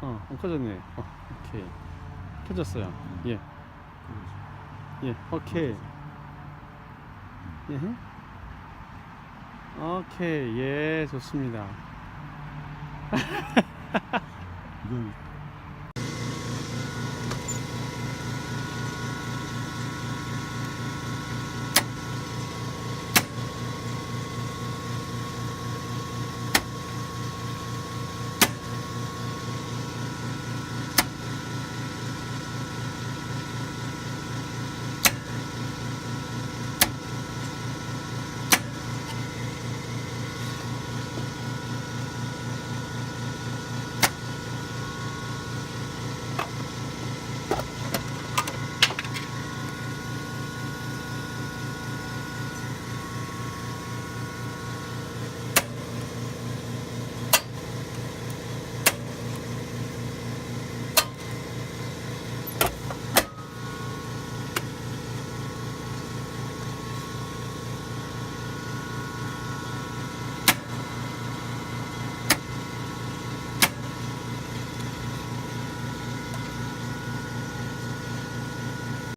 어, 어 켜졌네. 어, 오케이. 켜졌어요. 예, 예, 오케이. 예. 오케이, 예, 좋습니다. 이건